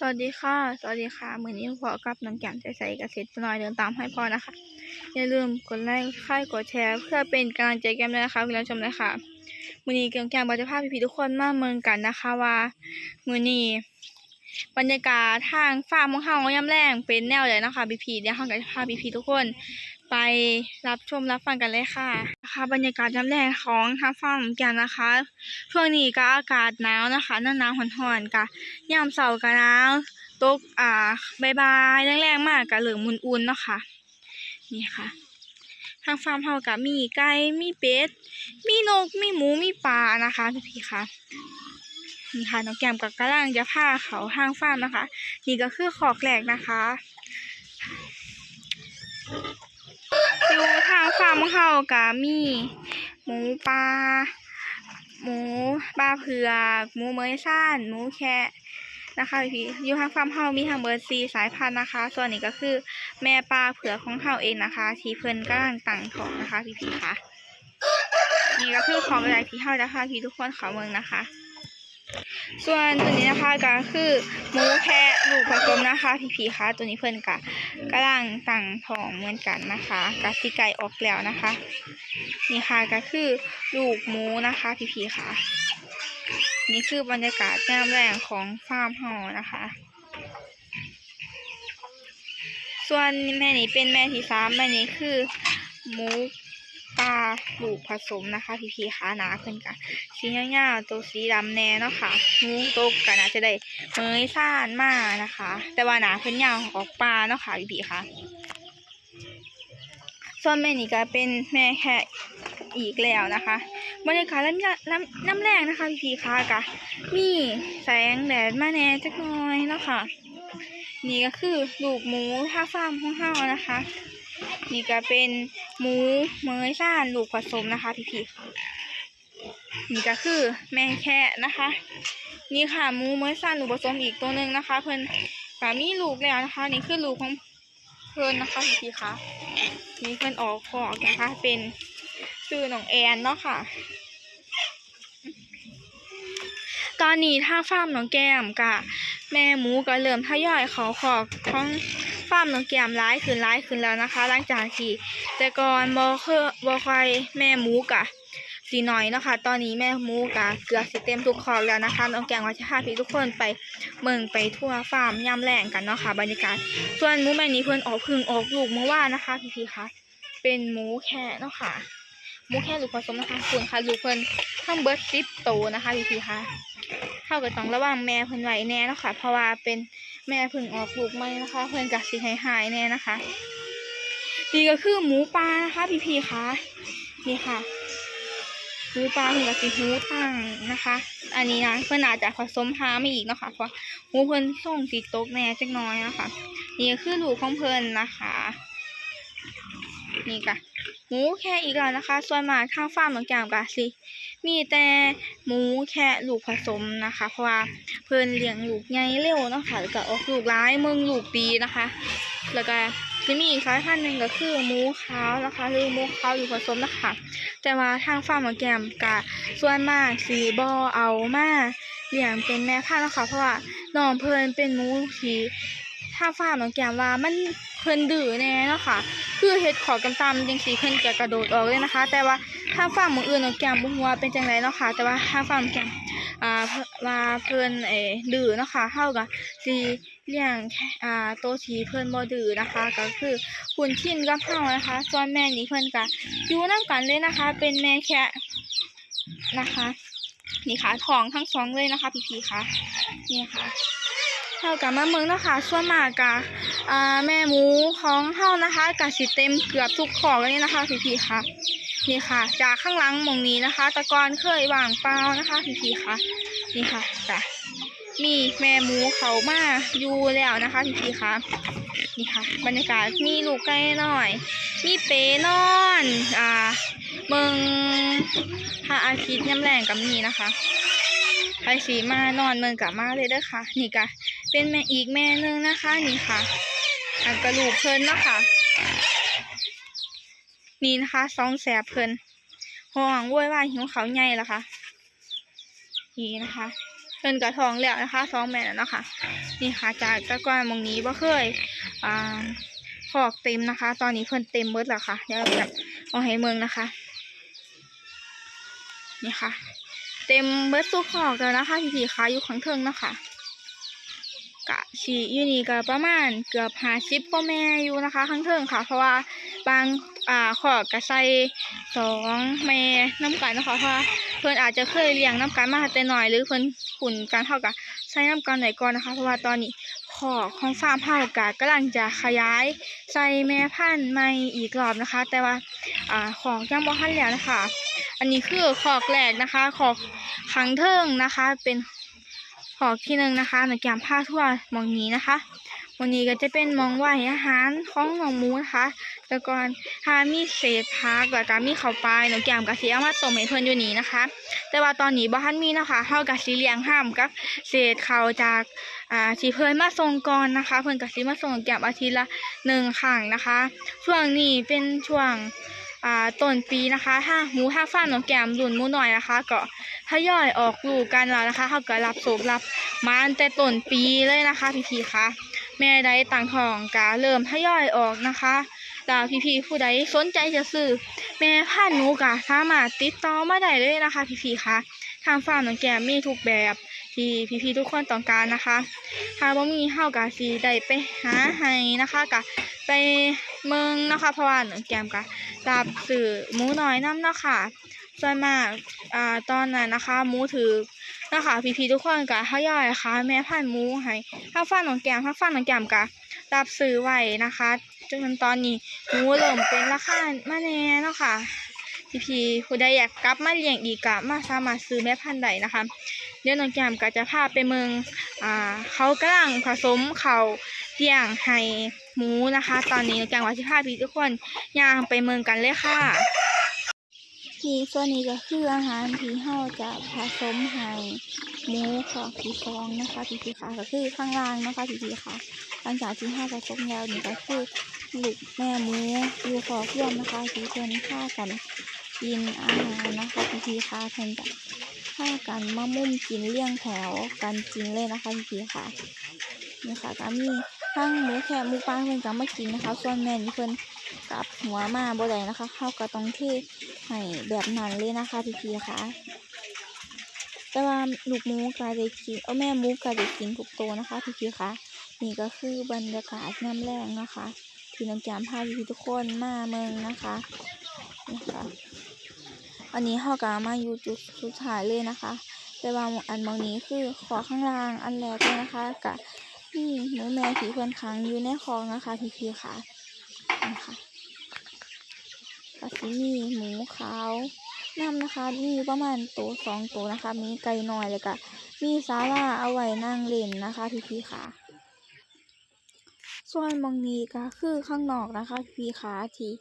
สวัสดีค่ะ สวัสดีค่ะ มือนี้พอกับน้องแก้มใสใสเกษตรน้อยเดินตามให้พ่อนะคะ อย่าลืมกดไลค์ค่ายกดแชร์ เพื่อเป็นกำลังใจแก้มด้วยนะคะคุณผู้ชมเลยค่ะมือนี้แก้มแก้มบจะพาพี่ๆทุกคนมาเมืองกันนะคะว่า มือนี้บรรยากาศทางฟาร์มของเฮาย่ำแรงเป็นแนวเลยนะคะพี่ๆเดี๋ยวเฮาจะพาพี่ๆทุกคน ไปรับชมรับฟังกันเลยค่ะนะคะบรรยากาศย่ำแรงของทางฟาร์มของแก้มนะคะช่วงนี้ก็อากาศหนาวนะคะหน้าหนาวหอนๆกะยามเสาร์ก็หนาวตกอ่าบายๆแรงๆมากกะเหลืองมุนอุ่นเนาะค่ะนี่ค่ะทางฟาร์มเฮาก็มีไก่มีเป็ดมีนกมีหมูมีปลานะคะพี่ๆค่ะนี่ค่ะน้องแก้มกับกระลังจะพาเขาทางฟาร์มนะคะ นี่ก็คือขอกแหลกนะคะอยู่ ทางฟาร์มของเฮาก็มีหมูปลาหมูปลาเผือกหมูเมยซ่านหมูแคะนะคะพี่อยู่ทางฟาร์มเฮามีทั้งเบอร์ซีสายพันธุ์นะคะ ส่วนนี้ก็คือแม่ปลาเผือกของเฮาเองนะคะที่เพิ่นกำลังตั้งท้องนะคะพี่พี่ๆค่ะนี่ก็คือของแรที่เฮาจะพาพี่ทุกคนเขาเมืองนะคะ ส่วนตัวนี้นะคะก็คือหมูแคะลูกผสมนะคะพี่พี่คะตัวนี้เพิ่อนกะกำลังตั้งท้องเหมือนกันนะคะกะสิไก่ออกแล้วนะคะ นี่ค่ะก็คือลูกหมูนะคะพี่พีค่ะนี่คือบรรยากาศแนมแรงของฟาร์มเฮานะคะ ส่วนแม่นี้เป็นแม่ที่สามแม่นี้คือหมู ปลาลูกผสมนะคะ พี่พีค่ะหนาเพิ่นกันสีเงาๆตัวสีดำแน่เนาะค่ะหมูตกกันอาจจะได้เมยซ่านมากนะคะ แต่ว่าหนาเพิ่นยาวออกปลาเนาะค่ะพี่พีค่ะส่วนแม่นี่ก็เป็นแม่แค่อีกแล้วนะคะบรรยากาศน้ำน้ำน้ำแรงนะคะพี่พีค่ะกะมีแสงแดดมาแน่จักน่อยเนาะค่ะนี่ก็คือลูกหมูท่าฟาร์มของเฮานะคะ นี่ก็เป็นหมูเมยซ่านลูกผสมนะคะ พี่พีค่ะนี่ก็คือแม่แค่นะคะ นี่ค่ะหมูเมยซ่านลูกผสมอีกตัวหนึ่งนะคะ เพิ่นก็มีลูกแล้วนะคะ นี่คือลูกของเพิ่นนะคะพี่พีค่ะมีเพื่อนออกของนะคะ เป็นชื่อน้องแอนเนาะค่ะตอนนี้ทางฟาร์มน้องแก้มกะ แม่หมูก็เริ่มทยอยเขาขอกของ ฟาร์มน้องแก้มร้ายขึ้นร้ายขึ้นแล้วนะคะ หลังจากที่แต่ก่อนบอเคบอคอยแม่หมูกะสีหน่อยนะคะ ตอนนี้แม่หมูกะเกือบสิเต็มทุกคอกแล้วนะคะน้องแก้มว่าจะพาพี่ทุกคนไปเมืองไปทั่วฟาร์มย่ำแรงกันเนาะค่ะบรรยากาศ ส่วนหมูแม่นี้เพิ่นออกพึ่งออกลูกเมื่อวานนะคะ พี่พีคะเป็นหมูแค่เนาะค่ะหมูแค่ลูกผสมนะคะส่วนค่ะลูกเพิ่นทั้งเบิร์ดซิปโตนะคะพี่พีคะเข้ากับต้องระวังแม่เพิ่นไว้แน่เนาะค่ะเพราะว่าเป็น แม่เพิ่งออกลูกใหม่นะคะ เพิ่นกัสิหายหายๆแน่นะคะนี่ก็คือหมูปลานะคะพี่พีคะนี่ค่ะหมูปลาเพิ่นกับสีหูตั้งนะคะ อันนี้นะเพื่อนอาจจะผสมหาไม่อีกเนาะค่ะเพราะหมูเพิ่นส่งติดตกแน่จักน้อยนะคะนี่ก็คือลูกของเพิ่นนะคะ นี่กะหมูแค่อีกแล้วนะคะ ส่วนมากทางฟาร์มบางอย่างกะสิ มีแต่หมูแค่ลูกผสมนะคะ เพราะว่าเพิ่นเลี้ยงลูกใหญ่เร็วนะคะแล้วก็ออกลูกร้ายเมืองลูกดีนะคะ แล้วก็จะมีอีกสายพันธุ์หนึ่งก็คือหมูขาวนะคะหรือหมูขาวอยู่ผสมนะคะ แต่ว่าทางฟาร์มบางแกมกะส่วนมากสีบอเอามาเลี้ยงเป็นแม่พันธุ์นะคะ เพราะว่าน้องเพิ่นเป็นหมูที่ถ้าฟาร์มน้องแกมว่ามัน พิ่นดื้อแน่เนาะค่ะ คือเฮ็ดขอกำตำจังสีเพิ่นจะกระโดดออกเลยนะคะ แต่ว่าถ้าฟาร์มหมู่อื่นน้องแกมบ่ฮู้ว่าเป็นจังไดเนาะค่ะ แต่ว่าถ้าฟาร์มน้องแกมอ่าว่าเพิ่นเอ่ดื้อเนาะค่ะเฮาก็สิเลี้ยงอ่าโตชีเพิ่นบ่ดื้อนะคะ ก็คือคุ้นชินกับเฮานะคะ ส่วนแม่นี่เพิ่นก็อยู่นํกันเลยนะคะ เป็นแม่แคะนะคะ นี่ค่ะทองทั้งสองเลยนะคะพี่ๆค่ะนี่ค่ะ เท่ากับมาเมืองนะคะส่วนมากกะอ่าแม่หมูของเฮานะคะกะสิเต็มเกือบทุกขอกเลยนะคะพี่ๆค่ะนี่ค่ะ จากข้างหลังมองนี้นะคะ ตะกอนเคยว่างเปล่านะคะพี่ๆค่ะนี่ค่ะจ้ะมีแม่หมูเขามาอยู่แล้วนะคะพี่ๆค่ะนี่ค่ะ บรรยากาศมีลูกไก่น้อย มีเปนอนอ่าเมืองพระอาทิตย์ย่ำแรงกับมีนะคะ ไปสีมานอนเมืองกับมาเลยเด้อค่ะ นี่กะเป็นแม่อีกแม่หนึงนะคะ นี่ค่ะ อันกระลูกเพิ่นนะคะนี่นะคะสองแสบเพิ่นห้องว้ยว่าหิวเขาใหญ่ละค่ะนี่นะคะไปพิ่นก็ท้องแล้วนะคะสองแม่แล้วนะคะนี่ค่ะจากตะกอนมองนี้บ่เคยอ่าขอกเต็มนะคะ ตอนนี้เพิ่นเต็มเบิดแล้วค่ะเดี๋ยวแบบเอาให้เมืองนะคะ นี่ค่ะ เต็มเบิดสุขอกแล้วนะคะพี่ๆคะอยู่ข้างเทิงเนาะค่ะกะชีอยู่นี่ก็ประมาณเกือบหาสิบกว่าแม่อยู่นะคะข้างเทิงค่ะ เพราะว่าบางอ่าขอกก็ใส่สองแม่น้ำกันนะคะเพราะว่าเพิ่อนอาจจะเคยเลี้ยงน้ำกันมาแต่น้อยหรือเพิ่อนขุนกันเท่ากับใช้น้ำกันไหนก่อนนะคะ เพราะว่าตอนนี้ขอกของฟาร์มเฮากะกำลังจะขยายใส่แม่พันธุ์ใหม่อีกรอบนะคะ แต่ว่าอ่าของยังบ่ทันแล้วนะคะ อันนี้คือขอกแรกนะคะ ขอกขังเทิงนะคะ เป็นขอกที่หนึ่งนะคะหนูแกมผ้าทั่วมองนี้นะคะหมองนี้ก็จะเป็นมองไหวอาหารของหนองมูนะคะแล้วก็ถ้ามีเศษพักแล้วก็มีข้าวปลายหนูแกมกะสิเอามาต้มให้เพิ่อนอยู่นี่นะคะ แต่ว่าตอนนี้บ่ทันมีนะคะเฮากะสิเลี้ยงห้ามกับเศษข้าวจากอ่าที่เพิ่อนมาส่งก่อนนะคะ เพิ่อนกะสิมาส่งแกมอาทิตย์ละหนึ่งครั้งนะคะ ช่วงนี้เป็นช่วง อ่าต้นปีนะคะ ถ้าหมูถ้าฟ้าหนองแก้มรุ่นหมูหน่อยนะคะ ก็ทยอยออกลูกกันแล้วนะคะเขาก็รับโศกรับมาตั้งแต่ต้นปีเลยนะคะพี่ๆคะแม่ใดต่างทองก็เริ่มทยอยออกนะคะแล้วพี่ๆผู้ใดสนใจจะซื้อแม่พันหนูก็สามารถติดต่อมาได้เลยนะคะ พี่ๆคะทางฟาร์มหนองแก้มมีทุกแบบที่พี่ๆทุกคนต้องการนะคะถ้าบ่มีเฮาก็สิได้ไปหาให้นะคะก็ ไปเมืองนะคะเพราะว่าหนองแก้มก็รับสื่อหมูน้อยน้ำนะค่ะส่วนมากอ่าตอนนั้นนะคะหมูถือนะคะพี่ๆทุกคนก็ทยอยค่ะ แม่พันหมูให้ถ้าฟันของแก้มถ้าฟันของแก้มก็รับซื้อไว้นะคะจนตอนนี้หมูเริ่มเป็นราคามาแน่เนาะค่ะพี่ๆผู้ใดอยากกลับมาเลี้ยงอีกก็มาสามารถซื้อแม่พันธุ์ได้นะคะ เดี๋ยวน้องแก้มก็จะพาไปเมืองอ่าเขากำลังผสมเขาเลี้ยงให้ หมูนะคะ ตอนนี้น้องแก้มว่าสิพาพี่ทุกคนย่างไปเมืองกันเลยค่ะนี่ส่วนนี้ก็คืออาหารที่เฮาจะผสมให้หมูของที่ฟองนะคะพี่พี่ค่ะก็คือข้างล่างนะคะพี่พี่ค่ะหลังจากที่เฮาผสมแล้วนี่ก็คือลูกแม่หมูอยู่ขอเพื่อนนะคะที่เพิ่นฆ่ากันกินอาหารนะคะพี่พี่ค่ะเพิ่นจะฆ่ากันมามุ่มกินเลี้ยงแถวกันจริงเลยนะคะพี่พี่ค่ะนี่ค่ะก็มี ทั้งหมูแค่หมูปลาเพิ่นก็มากินนะคะ ส่วนแม่นี่เพิ่นกลับหัวมาบ่ได้นะคะ เข้าก็ต้องเทให้แบบนั้นเลยนะคะพี่พีค่ะ แต่ว่าลูกหมูก็ได้กินเอาแม่หมูก็ได้กินทุกตัวนะคะพี่พีค่ะ นี่ก็คือบรรยากาศน้ำแรงนะคะ ที่น้องแก้มพาพี่ทุกคนมาเมืองนะคะนี่ค่ะอันนี้เข้าก็มาอยู่จุดสุดท้ายเลยนะคะแต่ว่าอันบางนี้คือขอข้างล่างอันแรกเลยนะคะกะ นี่หนูแม่ผีเพื่อนค้างอยู่ในคลองนะคะพี่พีค่ะนะคะก็สิมีหมูขาวน้ำนะคะ มีประมาณตัวสองตัวนะคะ มีไก่น้อยเลยก็มีศาลาเอาไว้นั่งเล่นนะคะพี่พี่ค่ะ ส่วนหมองนี้ก็คือข้างนอกนะคะพี่พี่ค่ะที่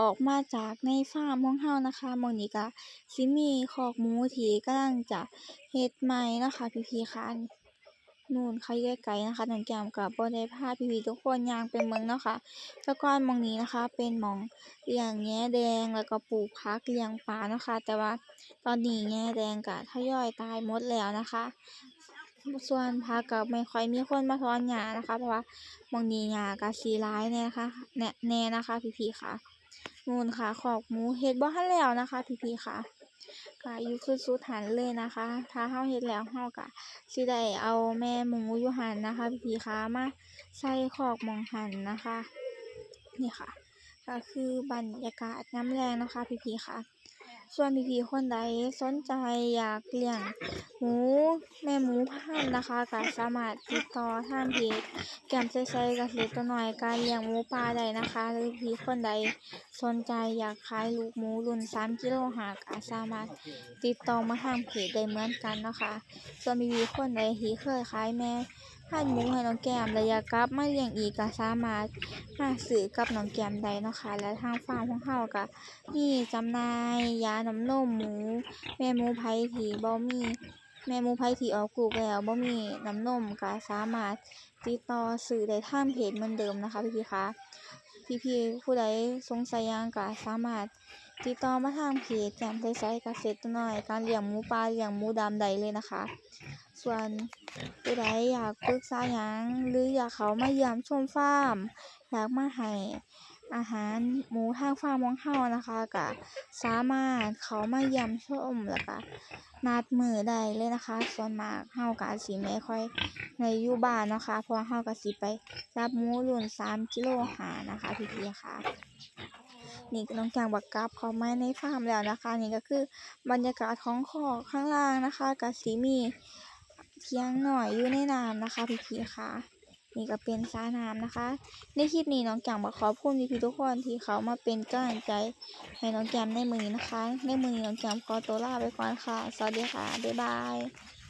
ออกมาจากในฟาร์มของเฮานะคะมองนี้ก็สิมีคอกหมูที่กำลังจะเฮ็ดใหม่นะคะพี่พี่ค่ะ นู่นค่ะอยู่ไกลๆนะคะน้องแก้มกับบ่ได้พาพี่ๆทุกคนย่างไปเมืองเนาะค่ะแต่ก่อนหม้องนี้นะคะ เป็นหมองเลี้ยงแง้แดงแล้วก็ปลูกผักเลี้ยงปลาเนาะค่ะแต่ว่าตอนนี้แง้แดงก็ทยอยตายหมดแล้วนะคะ ส่วนผักก็ไม่ค่อยมีคนมาถอนหญ้านะคะ เพราะว่ามองนี้หญ้าก็สิหลายแน่นะคะแน่แน่นะคะพี่ๆค่ะ นู่นค่ะคอกหมูเฮ็ดบ่ทันแล้วนะคะ พี่ๆค่ะ ก็อยู่คือสุดหันเลยนะคะ ถ้าเฮาเฮ็ดแล้วเฮาก็สิได้เอาแม่หมูอยู่หันนะคะ พี่ๆคะมาใส่คอกมองหันนะคะ นี่ค่ะ ก็คือบรรยากาศน้ำแรงนะคะ พี่ๆค่ะ ส่วนพี่ๆคนใดสนใจอยากเลี้ยงหมูแม่หมูพันนะคะก็สามารถติดต่อทางเพจแก้มใส่ๆเกษตรตัวน้อยการเลี้ยงหมูป่าได้นะคะ หรือพี่คนใดสนใจอยากขายลูกหมูรุ่น 3กิโลหาก็สามารถติดต่อมาทางเพจได้เหมือนกันนะคะ ส่วนมีคนใดที่เคยขายแม่ พันธุ์หมูให้น้องแก้มและยากลับมาเลี้ยงอีกก็สามารถมาซื้อกับน้องแก้มได้เนาะคะและทางฟาร์มของเฮาก็มีจำหน่ายยาน้ำนมหมู แม่หมูไผ่ที่บ่มีแม่หมูไผ่ที่ออกลูกแล้วบ่มีน้ำนมก็สามารถติดต่อซื้อได้ทางเพจเหมือนเดิมนะคะพี่ๆคะพี่ๆผู้ใดสงสัยยังก็สามารถ ติดต่อมาทางเพจแจมใสๆเกษตรน้อย การเลี้ยงหมูป่าเลี้ยงหมูดำได้เลยนะคะ ส่วนผู้ใดอยากปรึกษาหยังหรืออยากเขามาเยี่ยมชมฟาร์ม อยากมาให้อาหารหมูทางฟาร์มของเรานะคะก็สามารถเขามาเยี่ยมชมแล้วก็นัดมือได้เลยนะคะ ส่วนมากเราก็สิไม่ค่อยได้อยู่บ้านนะคะเพราะว่าเราก็สิไปรับหมูรุ่น3กิโลหานะคะพี่ๆค่ะ นี่น้องแกงบักกลับเข้ามาในฟาร์มแล้วนะคะ นี่ก็คือบรรยากาศของคอกข้างล่างนะคะก็สิมีเถียงหน่อยอยู่ในน้ำนะคะพี่ๆค่ะ นี่ก็เป็นสระน้ำนะคะ ในคลิปนี้น้องแกงบักขอบคุณพี่ๆทุกคนที่เขามาเป็นกำลังใจให้น้องแกมในมือนี้นะคะ ในมือนี้น้องแกมขอตัวลาไปก่อนค่ะ สวัสดีค่ะ บ๊ายบาย